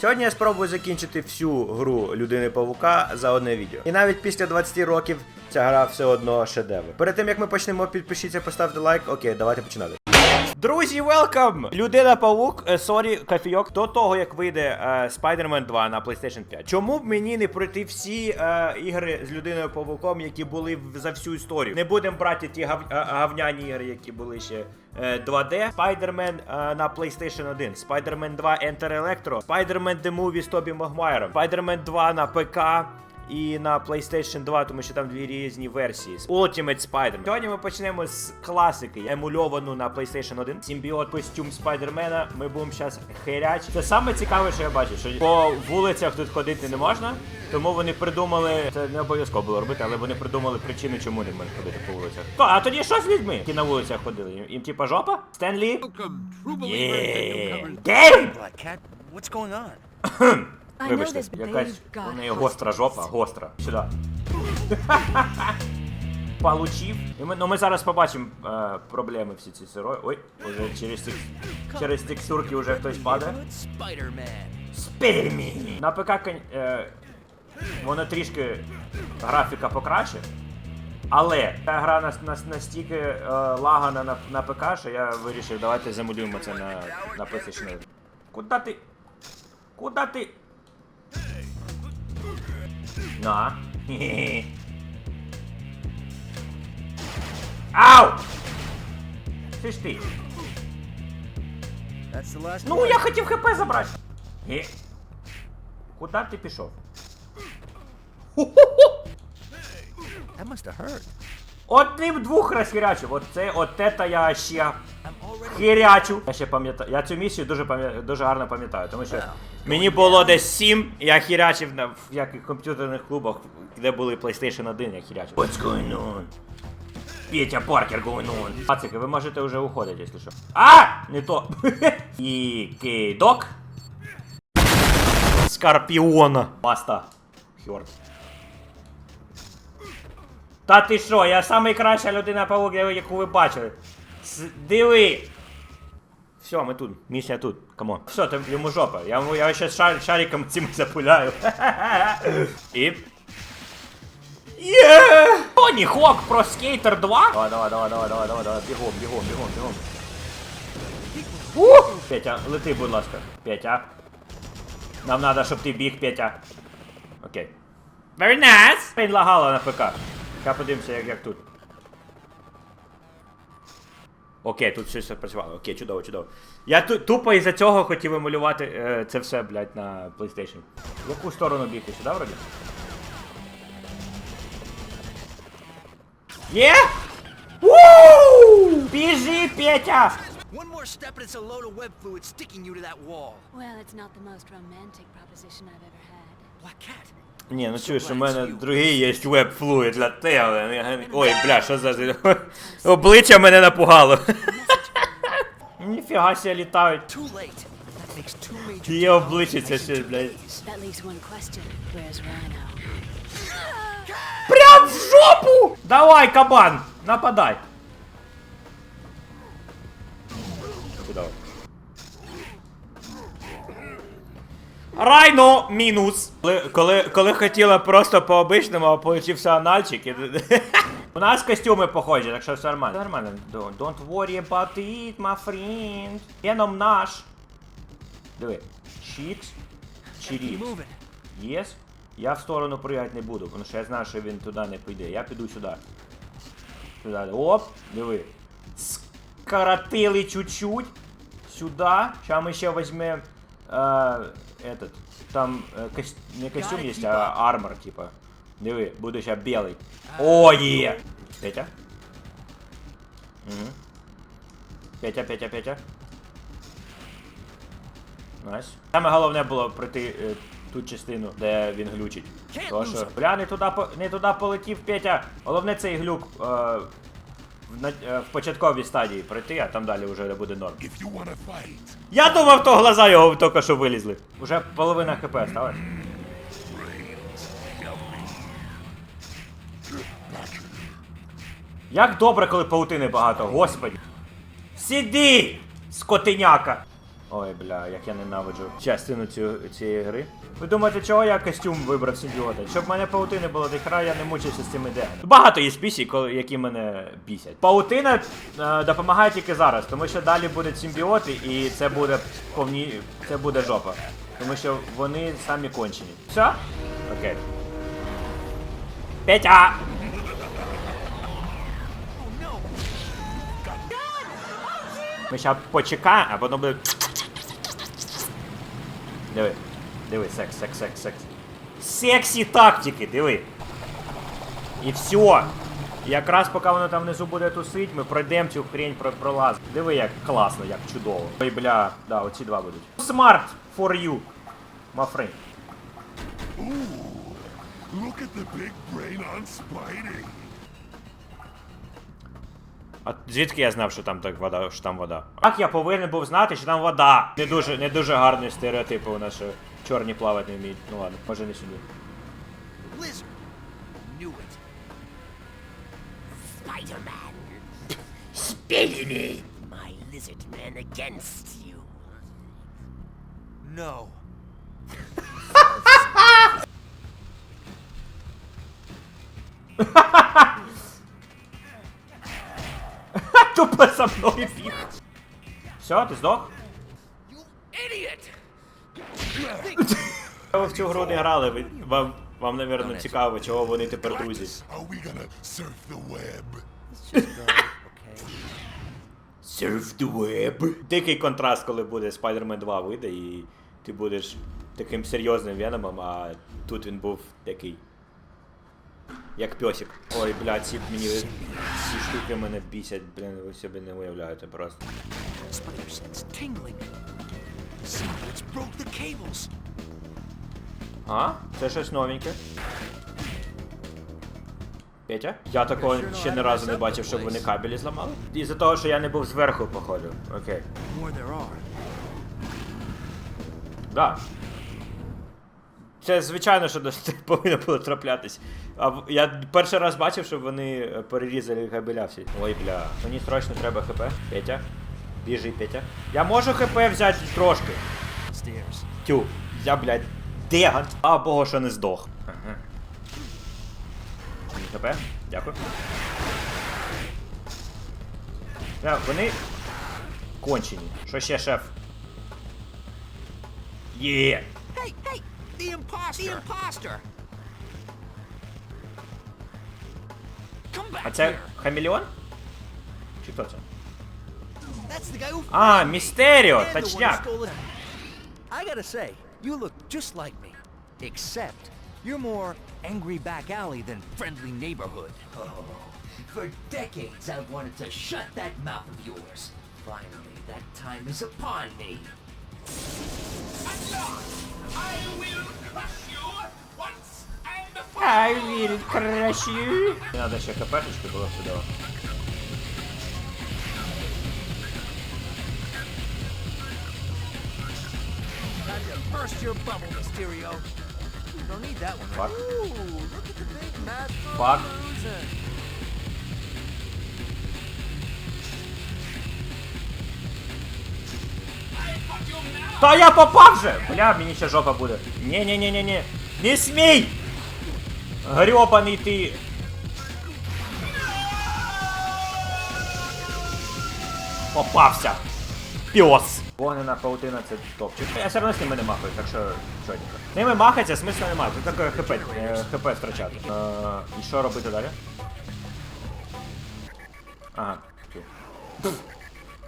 Сьогодні я спробую закінчити всю гру людини Павука за одне відео. І навіть після 20 років ця гра все одно шедевр. Перед тим як ми почнемо, підпишіться, поставте лайк. Окей, давайте починати. Друзі, welcome! Людина Павук, е, сорі, кофійок, до того як вийде е, Spider-Man 2 на PlayStation 5. Чому б мені не пройти всі е, ігри з людиною Павуком, які були за всю історію? Не будемо брати ті гав, е, гавняні ігри, які були ще е, 2D. Spider-Man е, на PlayStation 1, Spider-Man 2 Enter Electro, Spider-Man The Movie з Тобі Магуайром, Spider-Man 2 на ПК і на PlayStation 2, тому що там дві різні версії. Ultimate Spider-Man. Сьогодні ми почнемо з класики, емульовану на PlayStation 1. Симбіот костюм Спайдермена. Ми будемо зараз херяч. Це саме цікаве, що я бачу, що по вулицях тут ходити не можна. Тому вони придумали, це не обов'язково було робити, але вони придумали причину, чому не можна ходити по вулицях. То, а тоді що з людьми, які на вулицях ходили? Їм, їм типа жопа? Стенлі? Cat, what's going on? I Вибачте, якась у неї гостра жопа, гостра. Сюди. Получив. І ми, ну ми зараз побачимо е, проблеми всі ці сирої. Ой, уже через ці, через текстурки вже хтось падає. Spider-Man. На ПК е, воно трішки графіка покраще. Але ця гра нас, нас настільки е, лагана на, на ПК, що я вирішив, давайте замодуємо це на, на PlayStation Куда ти? Куда ти? На. Ау! Ти ж ти. That's the last Ну, я хотів ХП забрати. Ге. Куда ти пішов? Hurt. Одним двох розхерячив. От це, от це я ще херячу. Я ще пам'ятаю. Я цю місію дуже пам'ятаю, дуже гарно пам'ятаю, тому що мені було десь 7, я херячив на в яких комп'ютерних клубах, де були PlayStation 1, я херячив. What's going on? Петя Паркер going on. Пацики, ви можете вже уходити, якщо що. А! Не то. І кидок. Скорпіона. Баста. Хьорт. Та ти що, я найкраща людина павук, яку ви бачили. С- диви! Все, ми тут. Місія тут. Камон. Все, там йому жопа. Я, йому- я ще шар, шариком цим запуляю. І. Є! Тоні Хок про скейтер 2. Давай, давай, давай, давай, давай, давай, давай. Бігом, бігом, бігом, бігом. Ух! Петя, лети, будь ласка. Петя. Нам надо, щоб ти біг, Петя. Окей. Very nice! Він лагала на ПК. Я подивимося, як, як тут. Окей, тут щось працювало. Окей, чудово, чудово. Я ту, тупо із-за цього хотів емулювати е, це все, блядь, на PlayStation. В яку сторону бігти? Сюди вроді? Є? Вуу! Біжи, Петя! One more step and it's a load of web fluid sticking you to that wall. Well, it's not the most romantic proposition I've ever had. Black Cat. Ні, ну чуєш, у мене другий є веб флуїд для тебе. Ой, бля, що за обличчя мене напугало. Ніфіга себе літають. Є обличчя це ще, блядь. Прям в жопу! Давай, кабан, нападай. Куда? Райно мінус. Коли, коли, коли хотіла просто по обичному, а получився анальчик. У нас костюми похожі, так що все нормально. Нормально. Don't, don't worry about it, my friend. Веном наш. Диви. Чікс. Чирікс. Єс. Я в сторону пригати не буду, тому що я знаю, що він туди не піде. Я піду сюди. Сюди. Оп, диви. Скоротили чуть-чуть. Сюди. Сейчас ми ще візьмемо е, этот. Там е, кос... не костюм є, а армор, типа. Диви, буде ще білий. О, є! Петя? Угу. Петя, Петя, Петя. Найс. Саме головне було пройти е, ту частину, де він глючить. Що, бля, не туди, по- не туди полетів Петя. Головне цей глюк е, в, е, в початковій стадії пройти, а там далі вже буде норм. Я думав, то глаза його тільки що вилізли. Уже половина хп осталось. Як добре, коли паутини багато, господи. Сиди, скотиняка. Ой, бля, як я ненавиджу частину цю, цієї гри. Ви думаєте, чого я костюм вибрав симбіота? Щоб в мене паутини було до я не мучився з цим ідеями. Багато є спісій, які мене бісять. Паутина е, допомагає тільки зараз, тому що далі будуть симбіоти, і це буде повні. це буде жопа. Тому що вони самі кончені. Все? Окей. Петя! Ми зараз почекаємо, а воно буде. Диви. Диви, секс, секс, секс, секс. Сексі тактики, диви. І все. Якраз поки воно там внизу буде тусить, ми пройдемо цю хрень про пролаз. Диви, як класно, як чудово. Ой, бля, да, оці два будуть. Smart for you, my friend. Look at the big brain on Spidey. А звідки я знав, що там так вода, що там вода? Як я повинен був знати, що там вода? Не дуже, не дуже гарні стереотипи у нас, що чорні плавати не вміють. Ну ладно, може не сюди. Spider-Man. My lizard man against you. No. Тупо за мною біг. Все, ти здох? Ви в цю гру не грали, ви, вам, вам, напевно, цікаво, чого вони тепер друзі. Are we gonna surf the web? Surf the web. Дикий контраст, коли буде Spider-Man 2 вийде, і ти будеш таким серйозним Веномом, а тут він був такий. Як пьосик. Ой, бля, ці мені ці штуки мене бісять, блін, ви собі не уявляєте просто. А? Це щось новеньке. Петя? Я такого ще ні разу не бачив, щоб вони кабелі зламали. Із-за того, що я не був зверху, походу. Окей. Да. Це звичайно, що до- повинно було траплятись. А я перший раз бачив, що вони е, перерізали кабеля всі. Ой, бля. Мені срочно треба ХП. Петя. Біжи, Петя. Я можу ХП взяти трошки. Тю. Я, блядь, деган. А бого, що не здох. Ага. ХП. Дякую. Я, вони кончені. Що ще, шеф? Є! Hey, hey! The imposter! The imposter! Come back А це here! хамелеон? Чи хто це? That's the guy who А, found me. Містеріо, And the one who точняк. stole it. I gotta say, you look just like me. Except, you're more angry back alley than friendly neighborhood. For decades I've wanted to shut that mouth of yours. Finally, that time is upon me. I will crush you. Не надо ще хпшечки було сюди. Time to burst your bubble, Mysterio. Don't need that one. Fuck. Ooh, look at the big mad Fuck. frozen. Та я попав же! Бля, мені ще жопа буде. Ні-ні-ні-ні-ні. Не смій! Грьобаний ти. Попався. Піос. Вогнена паутина це топчик. Я все одно з ними не махаю, так що чотенько. З ними махаться, смисла немає. Тут таке хп, е, хп втрачати. Е, і що робити далі? Ага.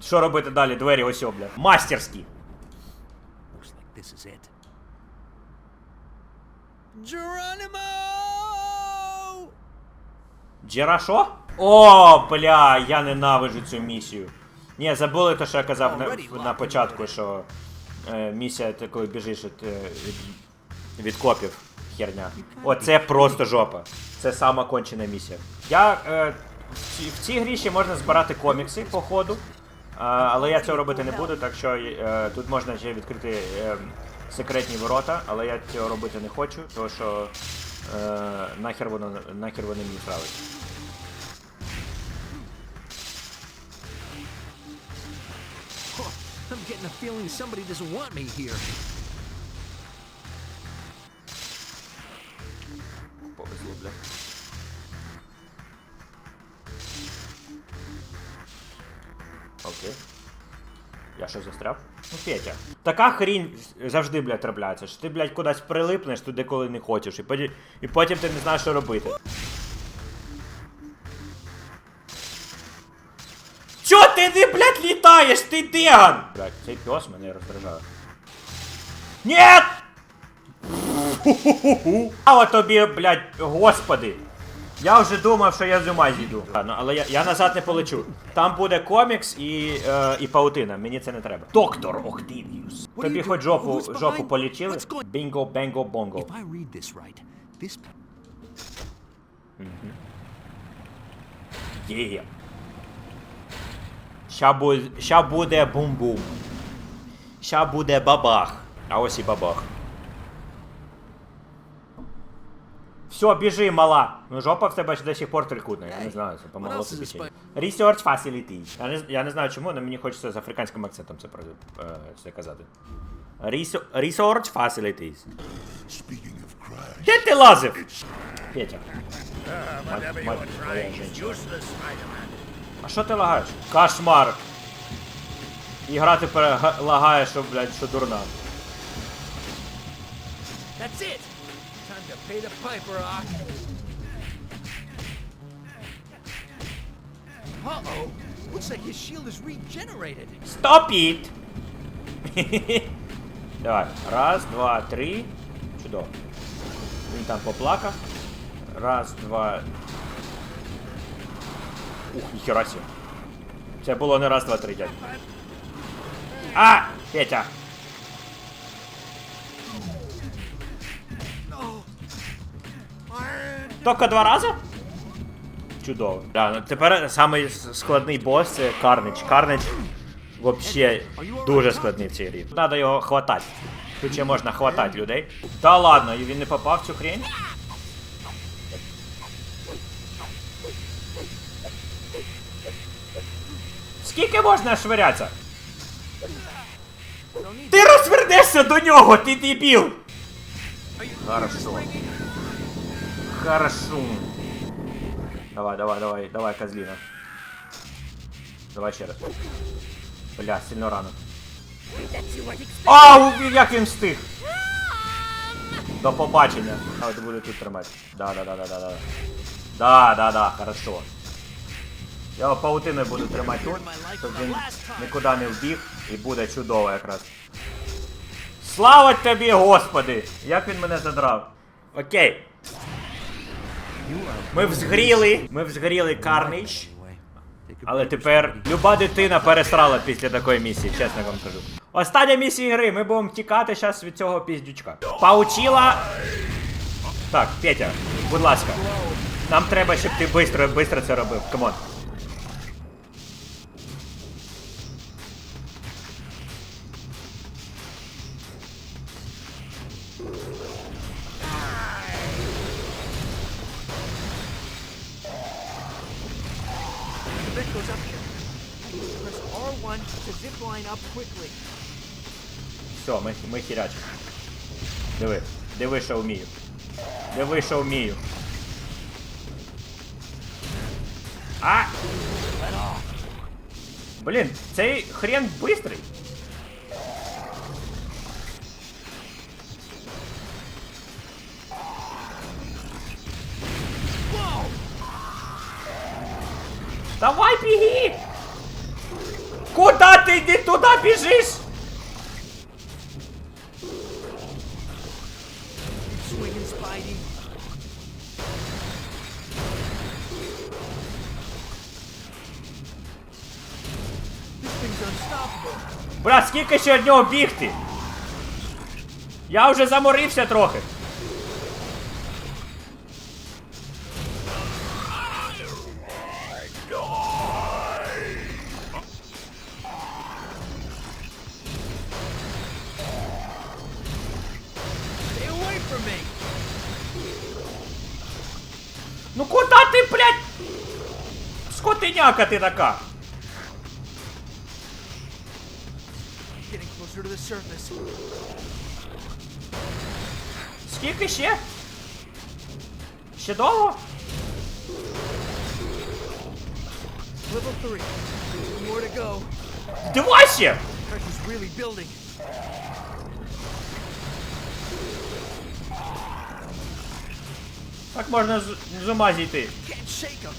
Що робити далі? Двері ось о, бля. Мастерські. Geronimo! Джера що? О, бля, я ненавиджу цю місію. Ні, забули те, що я казав на, на початку, що е, місія, ти коли біжиш від, від, від копів. Херня. Оце просто жопа. Це сама кончена місія. Я е, в, цій- в цій грі ще можна збирати комікси по ходу. е, але я цього робити не буду, так що е, тут можна ще відкрити е, секретні ворота, але я цього робити не хочу, тому що е, нахер воно нахер вони мені справить. Feeling somebody doesn't want me here. Повезло, бля. Окей. Я що застряв? Ну, Петя. Така хрінь завжди, блядь, трапляється. Що ти, блядь, кудись прилипнеш туди, коли не хочеш, і потім, і потім ти не знаєш, що робити. Літаєш? Ти деган! Блядь, цей пес мене роздражає. Нет! Слава тобі, блядь, господи! Я вже думав, що я з ума зійду. А, але я, я назад не полечу. Там буде комікс і, е, і паутина. Мені це не треба. Доктор Октивіус. Тобі хоч жопу, жопу полічили? Бінго, бенго, бонго. Є. Ща буде, ща буде бум-бум. Ща буде бабах. А ось і бабах. Все, біжи, мала. Ну жопа в тебе до сих пор трикутна. Я не знаю, це помогло тобі чи ні. Research facility. Я не, я не знаю чому, але мені хочеться з африканським акцентом це, про- е, це казати. Research, research facilities. Speaking of crash, Де ти лазив? Петя. Жінка. А що ти лагаєш? Кошмар. І грати пере... лагає, що, блядь, що дурна. That's it! Time to pay the piper, Ock. Uh-oh! Looks like his shield is regenerated. Stop it! Давай. Раз, два, три. Чудово. Він там поплакав. Раз, два. Ух, ніхера сі. Це було не раз, два, три, дядь. А! Петя! Тільки два рази? Чудово. Да, ну тепер самий складний бос це Карнич. Карнич вообще дуже складний в цій грі. Треба його хватати. Тут ще можна хватати людей. Та ладно, і він не попав в цю хрень. Скільки можна швирятися? Ти розвернешся до нього, ти дебіл! Хорошо. Хорошо. Давай, давай, давай, давай, козлина. Давай ще раз. Бля, сильно рано. Ау, як він встиг! До побачення. А, ти буду тут тримати. Да, да, да, да, да, да. Да, да, да, хорошо. Я паутиною буду тримати тут, щоб він нікуди не вбіг і буде чудово якраз. Слава тобі, Господи! Як він мене задрав. Окей. Ми взгріли, ми взгріли Карнич. Але тепер люба дитина пересрала після такої місії, чесно вам кажу. Остання місія гри, ми будемо тікати зараз від цього піздючка. Паучіла. Так, Петя, будь ласка. Нам треба, щоб ти швидко, швидко це робив. Камон. Диви, диви, що вмію. Диви, що вмію. А! Блін, цей хрен бистрий. Давай біги! Куда ти не туди біжиш? Бля, скільки ще від нього бігти? Я вже заморився трохи. Ну куда ти, блядь? Скотиняка ти така. Closer to the surface. Скільки ще? Ще довго? Level three. More to go. Давай ще! Pressure's really building. Так можна з, з ума зійти. Can't shake him.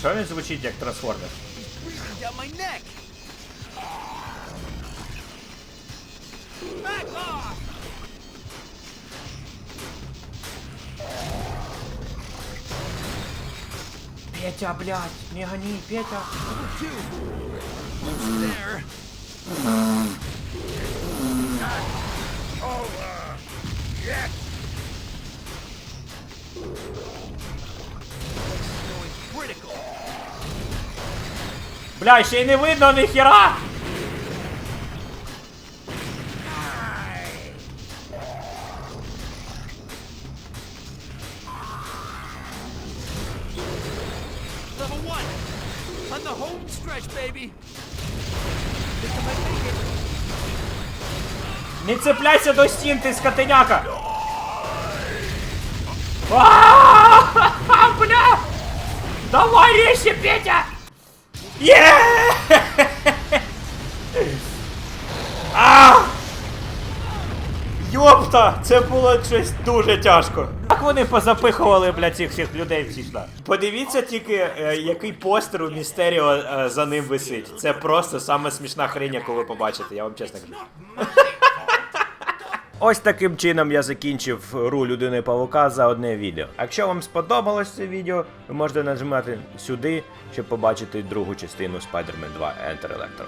Що він звучить як трансформер? Breathing down my neck. Петя, блядь, не гони, Петя. Бля, ще й не видно ніхера! Не до стін, ти скотиняка! Бля! Давай резче, Петя! Є! Йопта! Це було щось дуже тяжко. Як вони позапихували, бля, цих всіх людей всіх? Подивіться тільки, е, який постер у Містеріо е, за ним висить. Це просто саме смішна хрень, яку ви побачите, я вам чесно кажу. Ось таким чином я закінчив гру людини павука за одне відео. Якщо вам сподобалось це відео, ви можете нажимати сюди, щоб побачити другу частину Spider-Man 2 Enter Electro.